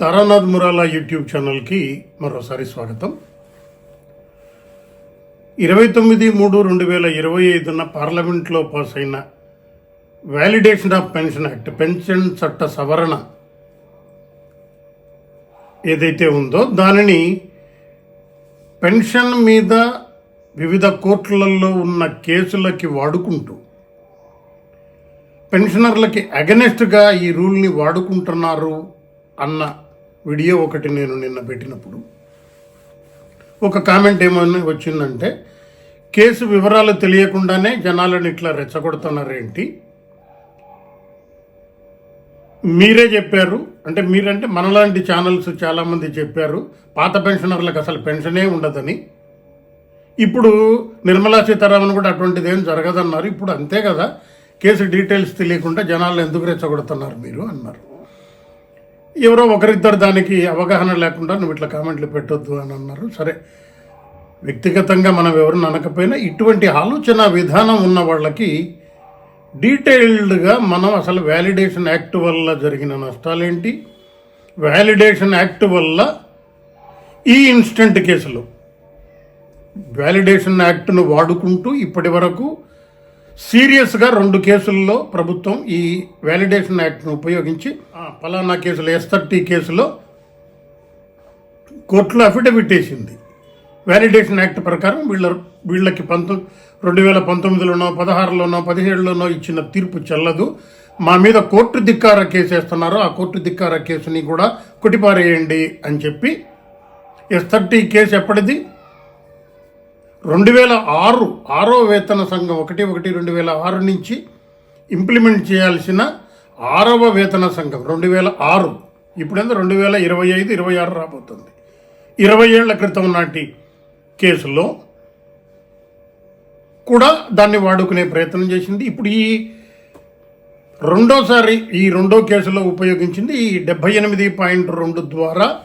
Taranath మురాలా YouTube ఛానల్కి మరోసారి స్వాగతం. ఇరవై తొమ్మిది మూడు రెండు వేల ఇరవై ఐదున పార్లమెంట్లో పాస్ అయిన validation of pension act pension చట్ట సవరణ ఏదైతే ఉందో దానిని పెన్షన్ మీద వివిధ కోర్టులలో ఉన్న కేసులకి వాడుకుంటూ పెన్షనర్లకి అగనెస్ట్గా ఈ రూల్ని వాడుకుంటున్నారు అన్న వీడియో ఒకటి నేను నిన్న పెట్టినప్పుడు ఒక కామెంట్ ఏమని వచ్చిందంటే కేసు వివరాలు తెలియకుండానే జనాలను ఇట్లా రెచ్చగొడుతున్నారేంటి? మీరే చెప్పారు అంటే మీరంటే మనలాంటి ఛానల్స్ చాలామంది చెప్పారు పాత పెన్షనర్లకు అసలు పెన్షనే ఉండదని. ఇప్పుడు నిర్మలా సీతారామన్ కూడా అటువంటిది ఏం జరగదన్నారు ఇప్పుడు అంతే కదా కేసు డీటెయిల్స్ తెలియకుండా జనాలను ఎందుకు రెచ్చగొడుతున్నారు మీరు అన్నారు. ఎవరో ఒకరిద్దరు దానికి అవగాహన లేకుండా నువ్వు ఇట్లా కామెంట్లు పెట్టొద్దు అని అన్నారు. సరే వ్యక్తిగతంగా మనం ఎవరిని అనకపోయినా ఇటువంటి ఆలోచన విధానం ఉన్న వాళ్ళకి డీటెయిల్డ్గా మనం అసలు వ్యాలిడేషన్ యాక్ట్ వల్ల జరిగిన నష్టాలేంటి? వ్యాలిడేషన్ యాక్ట్ వల్ల ఈ ఇన్స్టెంట్ కేసులు వ్యాలిడేషన్ యాక్ట్ను వాడుకుంటూ ఇప్పటి వరకు సీరియస్గా రెండు కేసుల్లో ప్రభుత్వం ఈ వ్యాలిడేషన్ యాక్ట్ను ఉపయోగించి ఆ, ఫలానా కేసులో ఎస్ థర్టీ కేసులో కోర్టులో అఫిడవిట్ వేసింది వ్యాలిడేషన్ యాక్ట్ ప్రకారం వీళ్ళ వీళ్ళకి పంతొమ్మిది రెండు వేల పంతొమ్మిదిలోనో పదహారులోనో పదిహేడులోనో ఇచ్చిన తీర్పు చెల్లదు. మా మీద కోర్టు ధిక్కార కేసు వేస్తున్నారు. ఆ కోర్టు ధిక్కార కేసుని కూడా కొట్టిపారేయండి అని చెప్పి ఎస్ థర్టీ కేసు ఎప్పటిది? రెండు వేల ఆరు ఆరో వేతన సంఘం ఒకటి ఒకటి రెండు వేల ఆరు నుంచి ఇంప్లిమెంట్ చేయాల్సిన ఆరవ వేతన సంఘం రెండు వేల ఆరు. ఇప్పుడేందో రెండు వేల ఇరవై ఐదు ఇరవై ఆరు రాబోతుంది. ఇరవై ఏళ్ళ క్రితం నాటి కేసులో కూడా దాన్ని వాడుకునే ప్రయత్నం చేసింది. ఇప్పుడు ఈ రెండోసారి ఈ రెండో కేసులో ఉపయోగించింది ఈ డెబ్బై ఎనిమిది పాయింట్ రెండు ద్వారా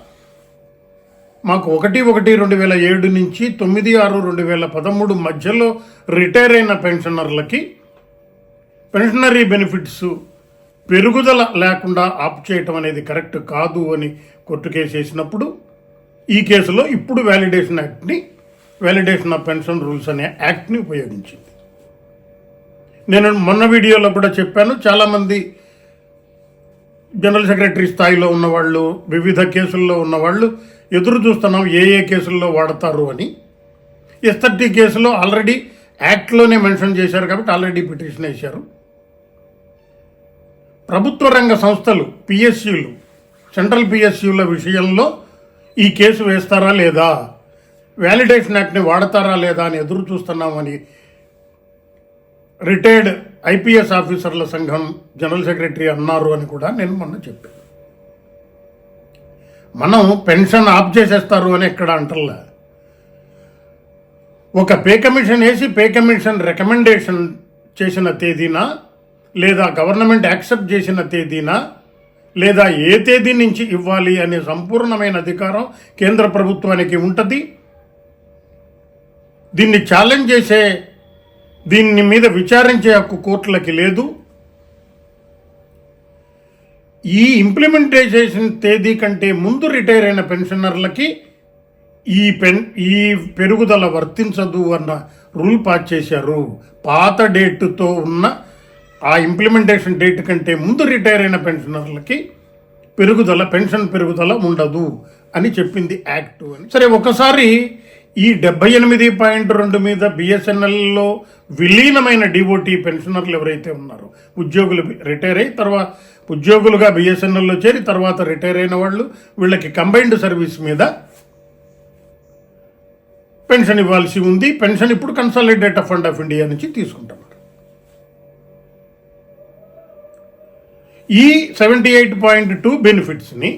మాకు ఒకటి ఒకటి రెండు వేల ఏడు నుంచి తొమ్మిది ఆరు రెండు వేల పదమూడు మధ్యలో రిటైర్ అయిన పెన్షనర్లకి పెన్షనరీ బెనిఫిట్స్ పెరుగుదల లేకుండా ఆప్ చేయటం అనేది కరెక్ట్ కాదు అని కోర్టు కేసు వేసినప్పుడు ఈ కేసులో ఇప్పుడు వ్యాలిడేషన్ యాక్ట్ని వ్యాలిడేషన్ ఆఫ్ పెన్షన్ రూల్స్ అనే యాక్ట్ని ఉపయోగించింది. నేను మొన్న వీడియోలో కూడా చెప్పాను చాలామంది జనరల్ సెక్రటరీ స్థాయిలో ఉన్నవాళ్ళు వివిధ కేసుల్లో ఉన్నవాళ్ళు ఎదురు చూస్తున్నాం ఏ ఏ కేసుల్లో వాడతారు అని. ఎస్ థర్టీ కేసులో ఆల్రెడీ యాక్ట్లోనే మెన్షన్ చేశారు కాబట్టి ఆల్రెడీ పిటిషన్ వేశారు. ప్రభుత్వ రంగ సంస్థలు పిఎస్యులు సెంట్రల్ పిఎస్యుల విషయంలో ఈ కేసు వేస్తారా లేదా? వ్యాలిడేషన్ యాక్ట్ని వాడతారా లేదా అని ఎదురు చూస్తున్నామని రిటైర్డ్ ఐపీఎస్ ఆఫీసర్ల సంఘం జనరల్ సెక్రటరీ అన్నారు అని కూడా నేను మొన్న చెప్పాను. మనం పెన్షన్ ఆఫ్ చేసేస్తారు అని ఎక్కడ అంటల్లా ఒక పే కమిషన్ వేసి పే కమిషన్ రికమెండేషన్ చేసిన తేదీన? లేదా గవర్నమెంట్ యాక్సెప్ట్ చేసిన తేదీన? లేదా ఏ తేదీ నుంచి ఇవ్వాలి అనే సంపూర్ణమైన అధికారం కేంద్ర ప్రభుత్వానికి ఉంటుంది? దీన్ని ఛాలెంజ్ చేసే దీన్ని మీద విచారించే హక్కు కోర్టులకి లేదు. ఈ ఇంప్లిమెంటేషన్ తేదీ కంటే ముందు రిటైర్ అయిన పెన్షనర్లకి ఈ పెన్ ఈ పెరుగుదల వర్తించదు అన్న రూల్ పాస్ చేశారు. పాత డేటుతో ఉన్న ఆ ఇంప్లిమెంటేషన్ డేట్ కంటే ముందు రిటైర్ అయిన పెన్షనర్లకి పెరుగుదల పెన్షన్ పెరుగుదల ఉండదు అని చెప్పింది యాక్ట్ అని. సరే ఒకసారి ఈ డెబ్బై ఎనిమిది పాయింట్ రెండు మీద బిఎస్ఎన్ఎల్లో విలీనమైన డిఓటీ పెన్షనర్లు ఎవరైతే ఉన్నారో ఉద్యోగులు రిటైర్ అయి తర్వాత ఉద్యోగులుగా బిఎస్ఎన్ఎల్లో చేరి తర్వాత రిటైర్ అయిన వాళ్ళు వీళ్ళకి కంబైన్డ్ సర్వీస్ మీద పెన్షన్ ఇవ్వాల్సి ఉంది. పెన్షన్ ఇప్పుడు కన్సాలిడేట్ ఫండ్ ఆఫ్ ఇండియా నుంచి తీసుకుంటున్నారు. ఈ సెవెంటీ ఎయిట్ పాయింట్ టూ బెనిఫిట్స్ని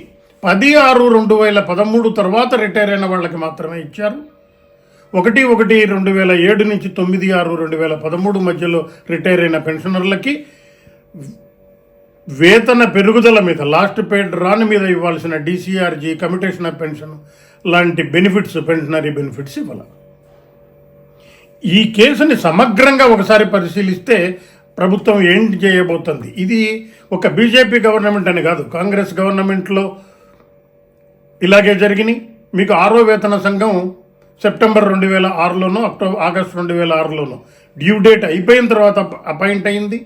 పది ఆరు రెండు వేల పదమూడు తర్వాత రిటైర్ అయిన వాళ్ళకి మాత్రమే ఇచ్చారు. ఒకటి ఒకటి రెండు వేల ఏడు నుంచి తొమ్మిది ఆరు రెండు వేల పదమూడు మధ్యలో రిటైర్ అయిన పెన్షనర్లకి వేతన పెరుగుదల మీద లాస్ట్ పేడ్ రాని మీద ఇవ్వాల్సిన డీసీఆర్జీ కమిటేషన్ ఆఫ్ పెన్షన్ లాంటి బెనిఫిట్స్ పెన్షనరీ బెనిఫిట్స్ ఇవ్వాలి. ఈ కేసుని సమగ్రంగా ఒకసారి పరిశీలిస్తే ప్రభుత్వం ఏంటి చేయబోతుంది? ఇది ఒక బీజేపీ గవర్నమెంట్ అని కాదు కాంగ్రెస్ గవర్నమెంట్లో ఇలాగే జరిగినాయి. మీకు ఆరో వేతన సంఘం సెప్టెంబర్ రెండు వేల ఆరులోనో అక్టోబర్ ఆగస్టు రెండు వేల ఆరులోనో డ్యూ డేట్ అయిపోయిన తర్వాత అపాయింట్ అయింది.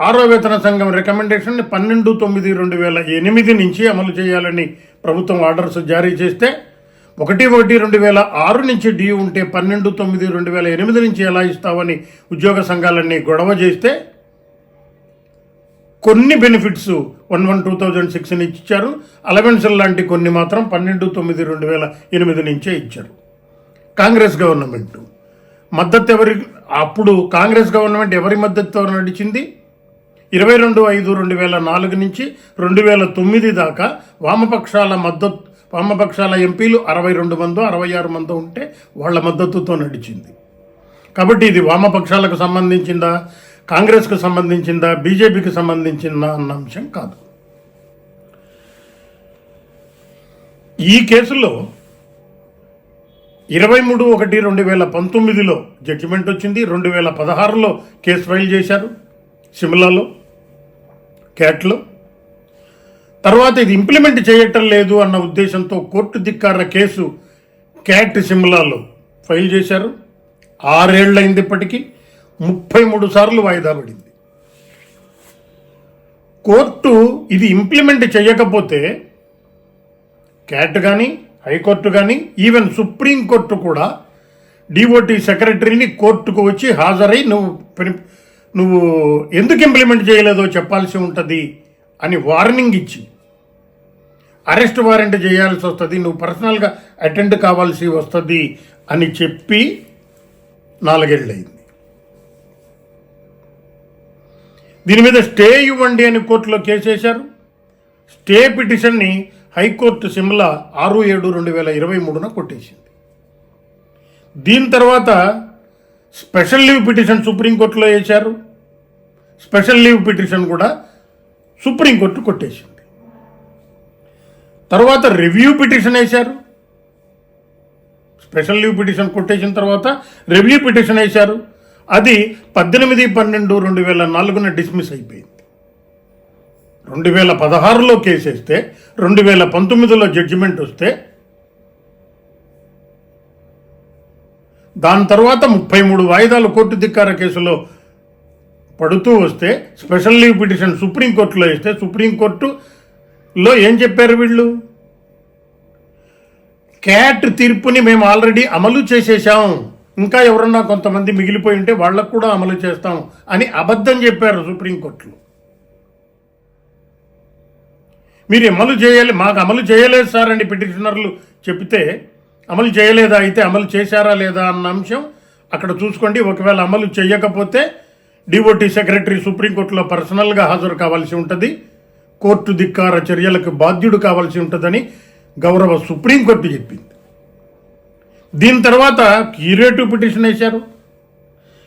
ఆరో వేతన సంఘం రికమెండేషన్ పన్నెండు తొమ్మిది రెండు వేల ఎనిమిది నుంచి అమలు చేయాలని ప్రభుత్వం ఆర్డర్స్ జారీ చేస్తే ఒకటి ఒకటి రెండు వేల ఆరు నుంచి డ్యూ ఉంటే పన్నెండు తొమ్మిది రెండు వేల ఎనిమిది నుంచి ఎలా ఇస్తామని ఉద్యోగ సంఘాలన్నీ గొడవ చేస్తే కొన్ని benefits one one two thousand six నుంచి ఇచ్చారు. అలవెన్సల్ లాంటి కొన్ని మాత్రం పన్నెండు తొమ్మిది రెండు వేల ఎనిమిది నుంచే ఇచ్చారు. Congress government. మద్దతు ఎవరి అప్పుడు కాంగ్రెస్ గవర్నమెంట్ ఎవరి మద్దతుతో నడిచింది? ఇరవై రెండు ఐదు రెండు వేల నాలుగు నుంచి రెండు వేల తొమ్మిది దాకా వామపక్షాల మద్దతు వామపక్షాల ఎంపీలు అరవై రెండు మందో అరవై ఆరు మందో ఉంటే వాళ్ళ మద్దతుతో నడిచింది. కాబట్టి ఇది వామపక్షాలకు సంబంధించిందా కాంగ్రెస్కు సంబంధించిందా బీజేపీకి సంబంధించిందా అన్న అంశం కాదు. ఈ కేసులో ఇరవై మూడు ఒకటి రెండు వేల పంతొమ్మిదిలో జడ్జిమెంట్ వచ్చింది రెండు వేల పదహారులో కేసు ఫైల్ చేశారు సిమ్లాలో. క్యాట్లో. తర్వాత ఇది ఇంప్లిమెంట్ చేయటం లేదు అన్న ఉద్దేశంతో కోర్టు ధిక్కార కేసు క్యాట్ సిమ్లాలో ఫైల్ చేశారు. ఆరేళ్ళైంది ఇప్పటికీ ముప్పై మూడు సార్లు వాయిదా పడింది. కోర్టు ఇది ఇంప్లిమెంట్ చేయకపోతే క్యాట్ కానీ హైకోర్టు కానీ ఈవెన్ సుప్రీంకోర్టు కూడా డిఓటి సెక్రటరీని కోర్టుకు వచ్చి హాజరై నువ్వు నువ్వు ఎందుకు ఇంప్లిమెంట్ చేయలేదో చెప్పాల్సి ఉంటుంది అని వార్నింగ్ ఇచ్చి అరెస్ట్ వారెంట్ చేయాల్సి వస్తుంది నువ్వు పర్సనల్గా అటెండ్ కావాల్సి వస్తుంది అని చెప్పి నాలుగేళ్ళయింది దీని మీద స్టే ఇవ్వండి అని కోర్టులో కేసేశారు స్టే పిటిషన్ని హైకోర్టు సిమ్లా ఆరు ఏడు రెండు వేల ఇరవై మూడున కొట్టేసింది. దీని తర్వాత స్పెషల్ లీవ్ పిటిషన్ సుప్రీంకోర్టులో వేశారు. స్పెషల్ లీవ్ పిటిషన్ కూడా సుప్రీంకోర్టు కొట్టేసింది. తర్వాత రివ్యూ పిటిషన్ వేశారు. స్పెషల్ లీవ్ పిటిషన్ కొట్టేసిన తర్వాత రివ్యూ పిటిషన్ వేశారు. అది పద్దెనిమిది పన్నెండు రెండు వేల నాలుగున డిస్మిస్ అయిపోయింది. రెండు వేల పదహారులో కేసేస్తే రెండు వేల పంతొమ్మిదిలో జడ్జిమెంట్ వస్తే దాని తర్వాత ముప్పై మూడు వాయిదాలు కోర్టు ధిక్కార కేసులో పడుతూ వస్తే స్పెషల్ లీవ్ పిటిషన్ సుప్రీంకోర్టులో వేస్తే సుప్రీంకోర్టులో ఏం చెప్పారు వీళ్ళు? క్యాట్ తీర్పుని మేము ఆల్రెడీ అమలు చేసేసాం ఇంకా ఎవరన్నా కొంతమంది మిగిలిపోయి ఉంటే వాళ్ళకు కూడా అమలు చేస్తాం అని అబద్ధం చెప్పారు సుప్రీంకోర్టులో. మీరు అమలు చేయాలి మాకు అమలు చేయలేదు సార్ అని పిటిషనర్లు చెప్తే అమలు చేయలేదా అయితే అమలు చేశారా లేదా అన్న అంశం అక్కడ చూసుకోండి. ఒకవేళ అమలు చేయకపోతే డిఓటి సెక్రటరీ సుప్రీంకోర్టులో పర్సనల్గా హాజరు కావాల్సి ఉంటుంది. కోర్టు ధిక్కార చర్యలకు బాధ్యుడు కావాల్సి ఉంటుందని గౌరవ సుప్రీంకోర్టు చెప్పింది. దీని తర్వాత క్యూరేటివ్ పిటిషన్ వేశారు.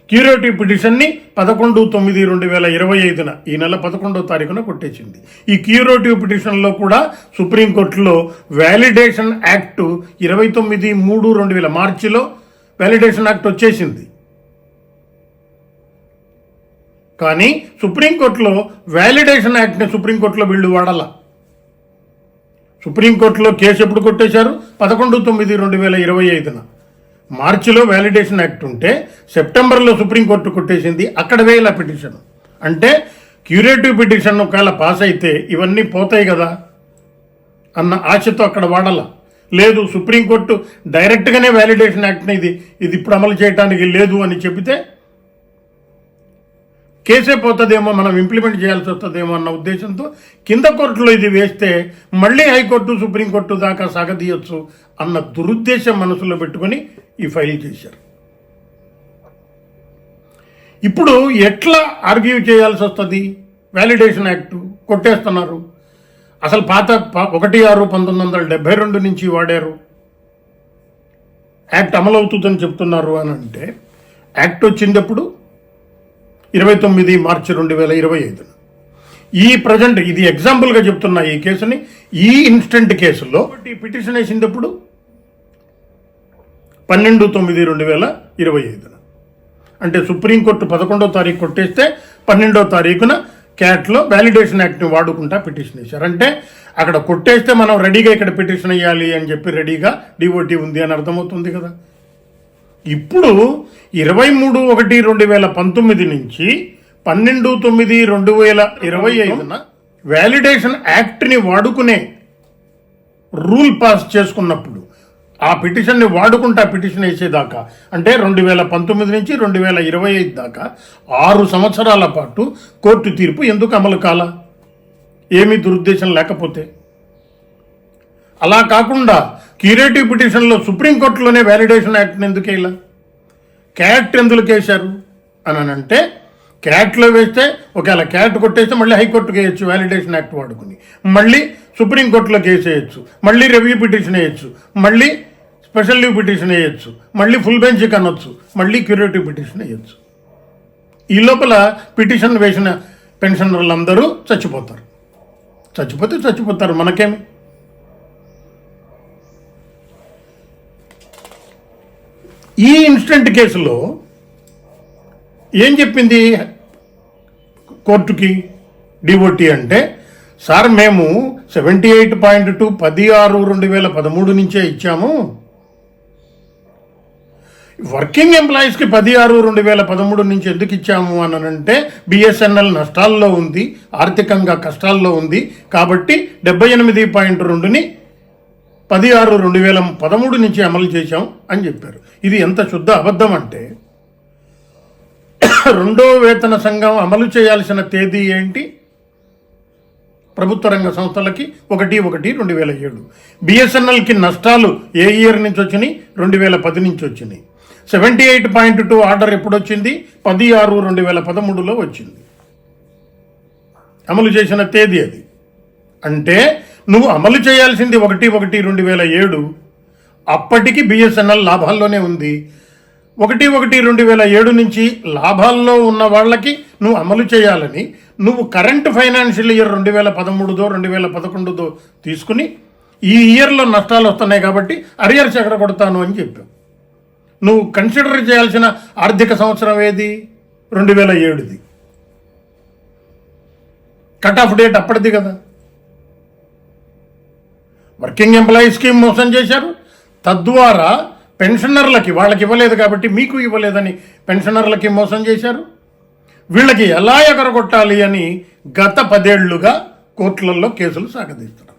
క్యూరేటివ్ పిటిషన్ని పదకొండు తొమ్మిది రెండు వేల ఇరవై ఐదున ఈ నెల పదకొండవ తారీఖున కొట్టేసింది. ఈ క్యూరేటివ్ పిటిషన్లో కూడా సుప్రీంకోర్టులో వ్యాలిడేషన్ యాక్ట్ ఇరవై తొమ్మిది మూడు రెండు వేల మార్చిలో వ్యాలిడేషన్ యాక్ట్ వచ్చేసింది. కానీ సుప్రీంకోర్టులో వ్యాలిడేషన్ యాక్ట్ని సుప్రీంకోర్టులో వీళ్ళు వాడాల. సుప్రీంకోర్టులో కేసు ఎప్పుడు కొట్టేశారు? పదకొండు తొమ్మిది రెండు వేల ఇరవై ఐదున. మార్చిలో వ్యాలిడేషన్ యాక్ట్ ఉంటే సెప్టెంబర్లో సుప్రీంకోర్టు కొట్టేసింది అక్కడ వేయాల పిటిషన్ అంటే క్యూరేటివ్ పిటిషన్ ఒకవేళ పాస్ అయితే ఇవన్నీ పోతాయి కదా అన్న ఆశతో అక్కడ వాడాల. లేదు సుప్రీంకోర్టు డైరెక్ట్గానే వ్యాలిడేషన్ యాక్ట్ని ఇది ఇది ఇప్పుడు అమలు చేయడానికి లేదు అని చెబితే కేసే పోతుందేమో మనం ఇంప్లిమెంట్ చేయాల్సి వస్తుందేమో అన్న ఉద్దేశంతో కింద కోర్టులో ఇది వేస్తే మళ్ళీ హైకోర్టు సుప్రీంకోర్టు దాకా సాగదీయొచ్చు అన్న దురుద్దేశం మనసులో పెట్టుకొని ఈ ఫైల్ చేశారు ఇప్పుడు ఎట్లా ఆర్గ్యూ చేయాల్సి వస్తుంది? వ్యాలిడేషన్ యాక్ట్ కొట్టేస్తున్నారు. అసలు పాత ఒకటి ఆరు పంతొమ్మిది వందల డెబ్బై రెండు నుంచి వాడారు. యాక్ట్ అమలవుతుందని చెప్తున్నారు అని అంటే యాక్ట్ వచ్చిందప్పుడు? ఇరవై తొమ్మిది మార్చి రెండు వేల ఇరవై ఐదున. ఈ ప్రజెంట్ ఇది ఎగ్జాంపుల్గా చెప్తున్నా ఈ కేసుని. ఈ ఇన్స్టెంట్ కేసులో పిటిషన్ వేసినప్పుడు పన్నెండు తొమ్మిది రెండు వేల ఇరవై ఐదున. అంటే సుప్రీంకోర్టు పదకొండో తారీఖు కొట్టేస్తే పన్నెండో తారీఖున క్యాట్లో వ్యాలిడేషన్ యాక్ట్ని వాడుకుంటా పిటిషన్ వేశారు. అంటే అక్కడ కొట్టేస్తే మనం రెడీగా ఇక్కడ పిటిషన్ వేయాలి అని చెప్పి రెడీగా డిఓటీ ఉంది అని అర్థమవుతుంది కదా. ఇప్పుడు ఇరవై మూడు ఒకటి రెండు వేల పంతొమ్మిది నుంచి పన్నెండు తొమ్మిది రెండు వేల ఇరవై ఐదున వ్యాలిడేషన్ యాక్ట్ని వాడుకునే రూల్ పాస్ చేసుకున్నప్పుడు ఆ పిటిషన్ని వాడుకుంటా పిటిషన్ వేసేదాకా. అంటే రెండు వేల పంతొమ్మిది నుంచి రెండు వేల ఇరవై ఐదు దాకా ఆరు సంవత్సరాల పాటు కోర్టు తీర్పు ఎందుకు అమలు కాల? ఏమీ దురుద్దేశం లేకపోతే. అలా కాకుండా క్యూరేటివ్ పిటిషన్లో సుప్రీంకోర్టులోనే వ్యాలిడేషన్ యాక్ట్ని ఎందుకు ఇలా క్యాట్ ఎందుకు వేశారు? అని అంటే క్యాట్లో వేస్తే ఒకవేళ క్యాట్ కొట్టేస్తే మళ్ళీ హైకోర్టుకి వేయచ్చు వ్యాలిడేషన్ యాక్ట్ వాడుకుని. మళ్ళీ సుప్రీంకోర్టులో కేసు వేయచ్చు మళ్ళీ రివ్యూ పిటిషన్ వేయచ్చు. మళ్ళీ స్పెషల్ లీవ్ పిటిషన్ వేయచ్చు. మళ్ళీ ఫుల్ బెంచ్ కనొచ్చు. మళ్ళీ క్యూరేటివ్ పిటిషన్ వేయచ్చు. ఈ లోపల పిటిషన్ వేసిన పెన్షనర్లందరూ చచ్చిపోతారు. చచ్చిపోతే చచ్చిపోతారు. మనకేమి? ఈ ఇన్స్టెంట్ కేసులో ఏం చెప్పింది కోర్టుకి? డిఓటి అంటే సార్ మేము సెవెంటీ ఎయిట్ పాయింట్ టూ పది ఆరు రెండు వేల పదమూడు నుంచే ఇచ్చాము. వర్కింగ్ ఎంప్లాయీస్కి పది ఆరు రెండు వేల పదమూడు నుంచి ఎందుకు ఇచ్చాము అని అంటే బిఎస్ఎన్ఎల్ నష్టాల్లో ఉంది ఆర్థికంగా కష్టాల్లో ఉంది. కాబట్టి డెబ్బై ఎనిమిది పాయింట్ రెండుని పది ఆరు రెండు వేల పదమూడు నుంచి అమలు చేశాం అని చెప్పారు. ఇది ఎంత శుద్ధ అబద్ధం అంటే రెండో వేతన సంఘం అమలు చేయాల్సిన తేదీ ఏంటి? ప్రభుత్వ రంగ సంస్థలకి ఒకటి ఒకటి రెండు వేల ఏడు. బిఎస్ఎన్ఎల్కి నష్టాలు ఏ ఇయర్ నుంచి వచ్చినాయి? రెండు వేల పది నుంచి వచ్చినాయి. Seventy eight point two order ఎప్పుడు వచ్చింది పది ఆరు రెండు వేల పదమూడులో వచ్చింది. అమలు చేసిన తేదీ అది. అంటే నువ్వు అమలు చేయాల్సింది ఒకటి ఒకటి రెండు వేల ఏడు. అప్పటికి బిఎస్ఎన్ఎల్ లాభాల్లోనే ఉంది. ఒకటి ఒకటి రెండు వేల ఏడు నుంచి లాభాల్లో ఉన్న వాళ్ళకి నువ్వు అమలు చేయాలని నువ్వు కరెంట్ ఫైనాన్షియల్ ఇయర్ రెండు వేల పదమూడుదో రెండు వేల పదకొండుదో తీసుకుని ఈ ఇయర్లో నష్టాలు వస్తున్నాయి కాబట్టి అరియర్స్ ఎక్కడ కొడతాను అని చెప్పావు. నువ్వు కన్సిడర్ చేయాల్సిన ఆర్థిక సంవత్సరం ఏది? రెండు వేల ఏడుది. కట్ ఆఫ్ డేట్ అప్పటిది కదా. వర్కింగ్ ఎంప్లాయీస్కి మోసం చేశారు. తద్వారా పెన్షనర్లకి వాళ్ళకి ఇవ్వలేదు కాబట్టి మీకు ఇవ్వలేదని పెన్షనర్లకి మోసం చేశారు. వీళ్ళకి ఎలా ఎగరగొట్టాలి అని గత పదేళ్ళుగా కోర్టులలో కేసులు సాగదీస్తున్నారు.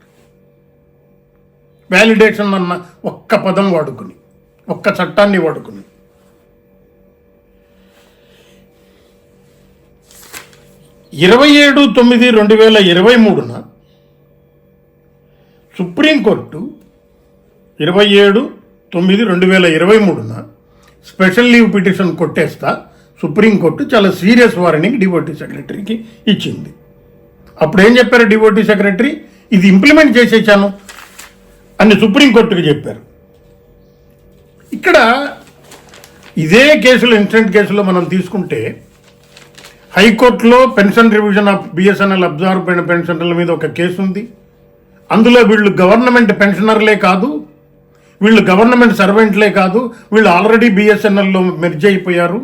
వ్యాలిడేషన్ అన్న ఒక్క పదం వాడుకుని. ఒక్క చట్టాన్ని వాడుకుని. ఇరవై ఏడు తొమ్మిది రెండు వేల ఇరవై మూడున సుప్రీంకోర్టు ఇరవై ఏడు తొమ్మిది రెండు వేల ఇరవై మూడున స్పెషల్ లీవ్ పిటిషన్ కొట్టేస్తా సుప్రీంకోర్టు చాలా సీరియస్ వార్నింగ్ డివోటీ సెక్రటరీకి ఇచ్చింది. అప్పుడు ఏం చెప్పారు డివోటీ సెక్రటరీ? ఇది ఇంప్లిమెంట్ చేసేసాను అని సుప్రీంకోర్టుకి చెప్పారు. ఇక్కడ ఇదే కేసులో ఇన్సిడెంట్ కేసులో మనం తీసుకుంటే హైకోర్టులో pension revision of BSNL absorb అయిన పెన్షనర్ల మీద ఒక కేసు ఉంది అందులో వీళ్ళు గవర్నమెంట్ పెన్షనర్లే కాదు వీళ్ళు గవర్నమెంట్ సర్వెంట్లే కాదు వీళ్ళు ఆల్రెడీ బిఎస్ఎన్ఎల్లో మెర్జ్ అయిపోయారు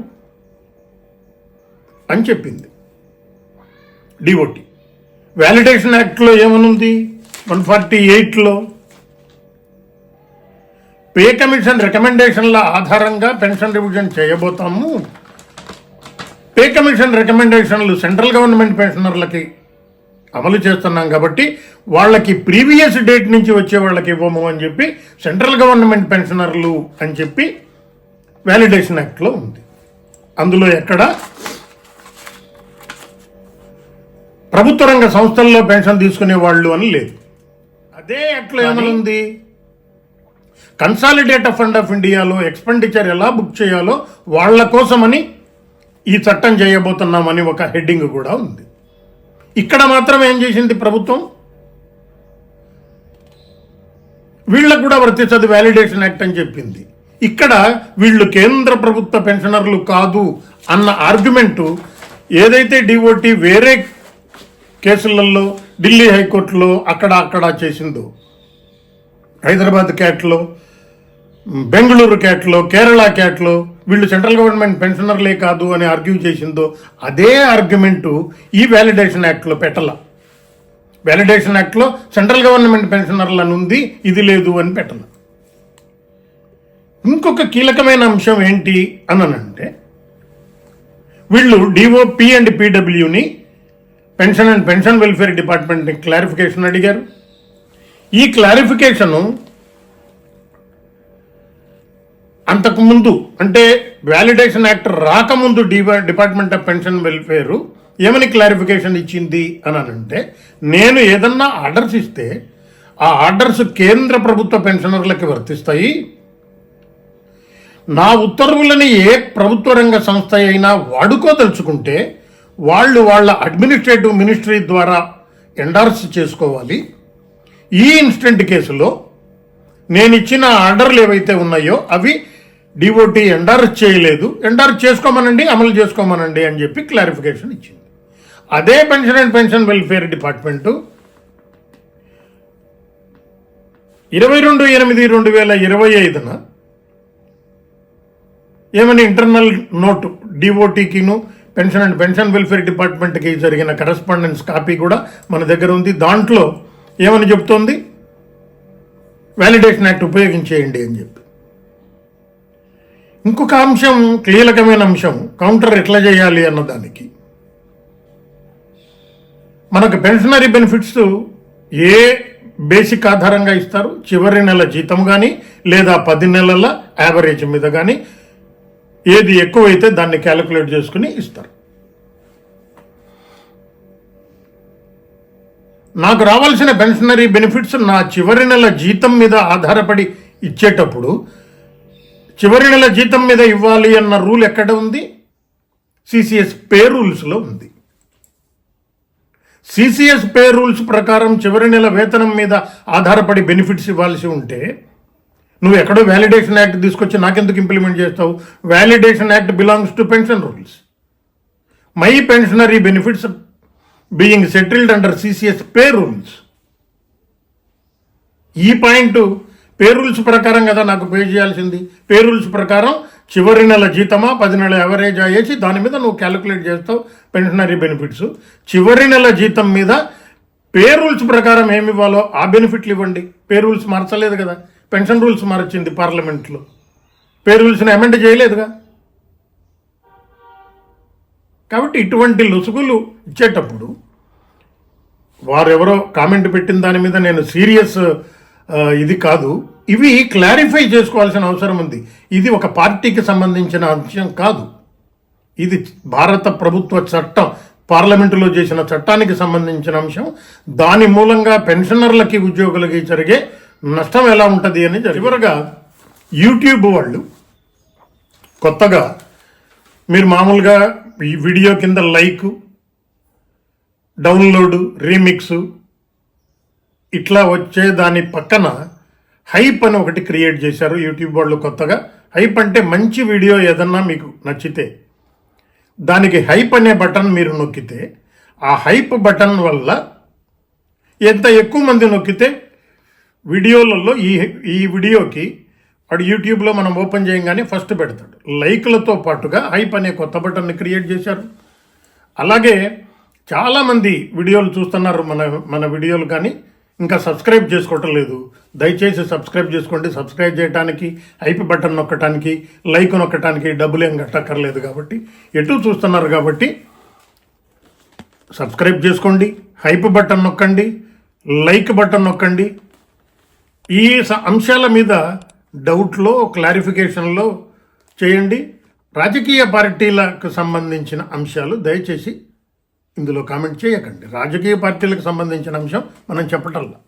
అని చెప్పింది డిఓటి. వ్యాలిడేషన్ యాక్ట్లో ఏమనుంది? వన్ ఫార్టీ ఎయిట్లో పే కమిషన్ రికమెండేషన్ల ఆధారంగా పెన్షన్ రివిజన్ చేయబోతాము. పే కమిషన్ రికమెండేషన్లు సెంట్రల్ గవర్నమెంట్ పెన్షనర్లకి అమలు చేస్తున్నాం కాబట్టి వాళ్ళకి ప్రీవియస్ డేట్ నుంచి వచ్చే వాళ్ళకి ఇవ్వము అని చెప్పి సెంట్రల్ గవర్నమెంట్ పెన్షనర్లు అని చెప్పి వ్యాలిడేషన్ యాక్ట్లో ఉంది. అందులో ఎక్కడ? ప్రభుత్వ రంగ సంస్థల్లో పెన్షన్ తీసుకునే వాళ్ళు అని లేదు. అదే యాక్ట్లో ఏమైనా ఉంది కన్సాలిడేట్ ఫండ్ ఆఫ్ ఇండియాలో ఎక్స్పెండిచర్ ఎలా బుక్ చేయాలో వాళ్ళ కోసమని ఈ చట్టం చేయబోతున్నామని ఒక హెడ్డింగ్ కూడా ఉంది. ఇక్కడ మాత్రం ఏం చేసింది ప్రభుత్వం? వీళ్ళకు కూడా వర్తిస్తుంది వ్యాలిడేషన్ యాక్ట్ అని చెప్పింది. ఇక్కడ వీళ్ళు కేంద్ర ప్రభుత్వ పెన్షనర్లు కాదు అన్న ఆర్గ్యుమెంటు ఏదైతే డిఓటి వేరే కేసులలో ఢిల్లీ హైకోర్టులో అక్కడ అక్కడ చేసిందో హైదరాబాద్ క్యాట్లో బెంగళూరు క్యాట్లో కేరళ క్యాట్లో వీళ్ళు సెంట్రల్ గవర్నమెంట్ పెన్షనర్లే కాదు అని ఆర్గ్యూ చేసిందో అదే ఆర్గ్యుమెంటు ఈ వ్యాలిడేషన్ యాక్ట్లో పెట్టాల. వ్యాలిడేషన్ యాక్ట్లో సెంట్రల్ గవర్నమెంట్ పెన్షనర్లను ఉంది ఇది లేదు అని పెట్టాల. ఇంకొక కీలకమైన అంశం ఏంటి అని అంటే వీళ్ళు డిఓపి అండ్ పీడబ్ల్యూని పెన్షన్ అండ్ పెన్షన్ వెల్ఫేర్ డిపార్ట్మెంట్ని క్లారిఫికేషన్ అడిగారు. ఈ క్లారిఫికేషను అంతకుముందు అంటే వ్యాలిడేషన్ యాక్ట్ రాకముందు డిపా డిపార్ట్మెంట్ ఆఫ్ పెన్షన్ వెల్ఫేరు ఏమని క్లారిఫికేషన్ ఇచ్చింది అని అంటే నేను ఏదన్నా ఆర్డర్స్ ఇస్తే ఆ ఆర్డర్స్ కేంద్ర ప్రభుత్వ పెన్షనర్లకి వర్తిస్తాయి. నా ఉత్తర్వులని ఏ ప్రభుత్వ రంగ సంస్థ అయినా వాడుకోదలుచుకుంటే వాళ్ళు వాళ్ళ అడ్మినిస్ట్రేటివ్ మినిస్ట్రీ ద్వారా ఎండార్స్ చేసుకోవాలి. ఈ ఇన్స్టెంట్ కేసులో నేను ఇచ్చిన ఆర్డర్లు ఏవైతే ఉన్నాయో అవి డిఓటీ ఎండార్ చేయలేదు. ఎండార్ చేసుకోమనండి అమలు చేసుకోమనండి అని చెప్పి క్లారిఫికేషన్ ఇచ్చింది. అదే pension and pension welfare department ఇరవై రెండు ఎనిమిది రెండు వేల ఇరవై ఐదున ఏమని ఇంటర్నల్ నోటు డిఓటీకిను పెన్షన్ అండ్ పెన్షన్ వెల్ఫేర్ డిపార్ట్మెంట్కి జరిగిన కరస్పాండెన్స్ కాపీ కూడా మన దగ్గర ఉంది. దాంట్లో ఏమని చెప్తోంది? వ్యాలిడేషన్ యాక్ట్ ఉపయోగించేయండి అని చెప్పి. ఇంకొక అంశం కీలకమైన అంశం కౌంటర్ ఎట్లా చేయాలి అన్నదానికి. మనకు పెన్షనరీ బెనిఫిట్స్ ఏ బేసిక్ ఆధారంగా ఇస్తారు? చివరి నెల జీతం కానీ లేదా పది నెలల యావరేజ్ మీద కానీ ఏది ఎక్కువైతే దాన్ని క్యాలిక్యులేట్ చేసుకుని ఇస్తారు. నాకు రావాల్సిన పెన్షనరీ బెనిఫిట్స్ నా చివరి నెల జీతం మీద ఆధారపడి ఇచ్చేటప్పుడు చివరి నెల జీతం మీద ఇవ్వాలి అన్న రూల్ ఎక్కడ ఉంది? సిసిఎస్ పే రూల్స్లో ఉంది. సిసిఎస్ పే రూల్స్ ప్రకారం చివరి నెల వేతనం మీద ఆధారపడి బెనిఫిట్స్ ఇవ్వాల్సి ఉంటే నువ్వు ఎక్కడో వ్యాలిడేషన్ యాక్ట్ తీసుకొచ్చి నాకెందుకు ఇంప్లిమెంట్ చేస్తావు? Validation act belongs to pension rules. My pensionary benefits being settled under CCS pay rules ఈ పాయింట్ పే రూల్స్ ప్రకారం కదా నాకు పే చేయాల్సింది. పే రూల్స్ ప్రకారం చివరి నెల జీతమా పది నెల ఎవరేజ్ అయ్యేసి దాని మీద నువ్వు క్యాలిక్యులేట్ చేస్తావు పెన్షనరీ బెనిఫిట్స్ చివరి నెల జీతం మీద పే రూల్స్ ప్రకారం ఏమి ఇవ్వాలో ఆ బెనిఫిట్లు ఇవ్వండి. పే రూల్స్ మార్చలేదు కదా. పెన్షన్ రూల్స్ మార్చింది పార్లమెంట్లో పే రూల్స్ని అమెండ్ చేయలేదుగా? కాబట్టి ఇటువంటి లొసుగులు ఇచ్చేటప్పుడు వారెవరో కామెంట్ పెట్టిన దాని మీద నేను సీరియస్ ఇది కాదు. ఇవి క్లారిఫై చేసుకోవాల్సిన అవసరం ఉంది. ఇది ఒక పార్టీకి సంబంధించిన అంశం కాదు. ఇది భారత ప్రభుత్వ చట్టం పార్లమెంటులో చేసిన చట్టానికి సంబంధించిన అంశం. దాని మూలంగా పెన్షనర్లకి ఉద్యోగులకి జరిగే నష్టం ఎలా ఉంటుంది అని చివరగా యూట్యూబ్ వాళ్ళు కొత్తగా మీరు మామూలుగా ఈ వీడియో కింద లైక్ డౌన్లోడ్ రీమిక్స్ ఇట్లా వచ్చే దాని పక్కన హైప్ అని ఒకటి క్రియేట్ చేశారు యూట్యూబ్ వాళ్ళు కొత్తగా. హైప్ అంటే మంచి వీడియో ఏదన్నా మీకు నచ్చితే దానికి హైప్ అనే బటన్ మీరు నొక్కితే ఆ హైప్ బటన్ వల్ల ఎంత ఎక్కువ మంది నొక్కితే వీడియోలలో ఈ ఈ వీడియోకి వాడు యూట్యూబ్లో మనం ఓపెన్ చేయగానే ఫస్ట్ పెడతాడు. లైక్లతో పాటుగా హైప్ అనే కొత్త బటన్ని క్రియేట్ చేశారు. అలాగే చాలామంది వీడియోలు చూస్తున్నారు మన మన వీడియోలు కానీ ఇంకా సబ్స్క్రైబ్ చేసుకోవటం లేదు. దయచేసి సబ్స్క్రైబ్ చేసుకోండి. సబ్స్క్రైబ్ చేయడానికి హైప్ బటన్ నొక్కటానికి లైక్ నొక్కటానికి డబ్బులు ఏం కట్టక్కర్లేదు కాబట్టి ఎటు చూస్తున్నారు కాబట్టి సబ్స్క్రైబ్ చేసుకోండి. హైప్ బటన్ నొక్కండి. లైక్ బటన్ నొక్కండి. ఈ స- అంశాల మీద డౌట్లో క్లారిఫికేషన్లో చేయండి. రాజకీయ పార్టీలకు సంబంధించిన అంశాలు దయచేసి ఇందులో కామెంట్ చేయకండి. రాజకీయ పార్టీలకు సంబంధించిన అంశం మనం చెప్పటల్లా.